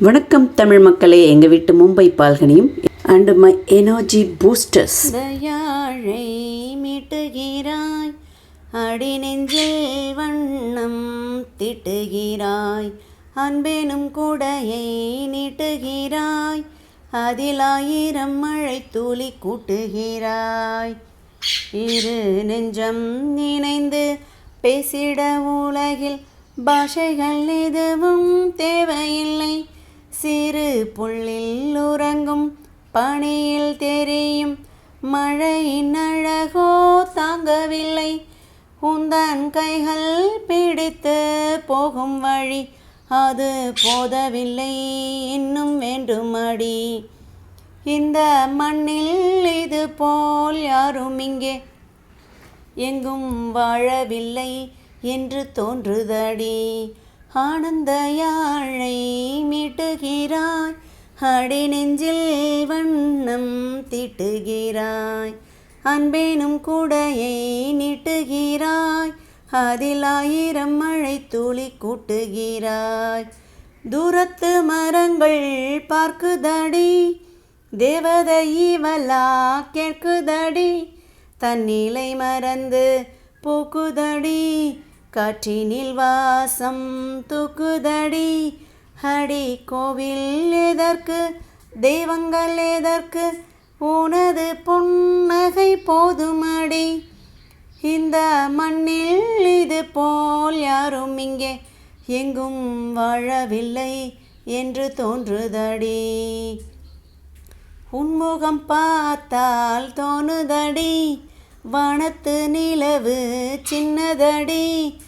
வணக்கம் தமிழ் மக்களே எங்கள் வீட்டு மும்பை பால்கனியும் அண்ட் மை எனர்ஜி பூஸ்டர்ஸ் தயாழை மிட்டுகிறாய் அடி நெஞ்சில் வண்ணம் திட்டுகிறாய் அன்பேனும் கூடையை நீட்டுகிறாய் அதில் ஆயிரம் மழை தூளி கூட்டுகிறாய். இரு நெஞ்சம் நினைந்து பேசிட உலகில் பாஷைகள் எதுவும் தேவையில்லை. சிறு புள்ளில் உறங்கும் பனியில் தெரியும். மழையின் அழகோ தாங்கவில்லை. உந்தன் கைகள் பிடித்து போகும் வழி அது போதவில்லை. இன்னும் வேண்டும் அடி இந்த மண்ணில் இது போல் யாரும் இங்கே எங்கும் வாழவில்லை என்று தோன்றுதடி. ஆனந்த யாழை மீட்டுகிறாய். அடி நெஞ்சில் வண்ணம் திட்டுகிறாய். அன்பேனும் கூடையை நீட்டுகிறாய். அதில் ஆயிரம் மழை துளி கூட்டுகிறாய். தூரத்து மரங்கள் பார்க்குதடி. தேவதை இவலா கேட்குதடி. தன்னிலை மறந்து போக்குதடி. காற்றினில் வாசம் தூக்குதடி. ஹடி கோவில் எதற்கு? தெய்வங்கள் எதற்கு? உனது புன்னகை போதுமடி. இந்த மண்ணில் இது போல் யாரும் இங்கே எங்கும் வாழவில்லை என்று தோன்றுதடி. உன்முகம் பார்த்தால் தோணுதடி. வானத்து நிலவு சின்னதடி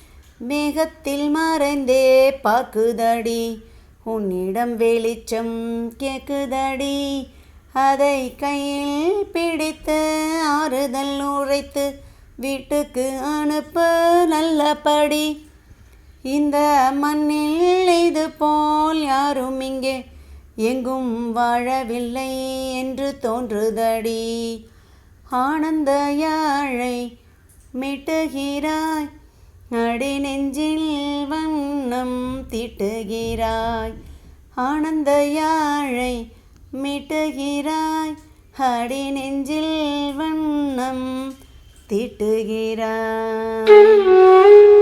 மேகத்தில் மறைந்தே பார்க்குதடி. உன்னிடம் வெளிச்சம் கேக்குதடி. அதை கையில் பிடித்து ஆறுதல் உழைத்து வீட்டுக்கு அனுப்பு நல்லபடி. இந்த மண்ணில் இது போல் யாரும் இங்கே எங்கும் வாழவில்லை என்று தோன்றுதடி. ஆனந்த யாழை மிட்டுகிறாய். அடி நெஞ்சில் வண்ணம் திட்டுகிறாய். ஆனந்த யாழை மிட்டுகிறாய். அடி நெஞ்சில் வண்ணம் திட்டுகிறாய்.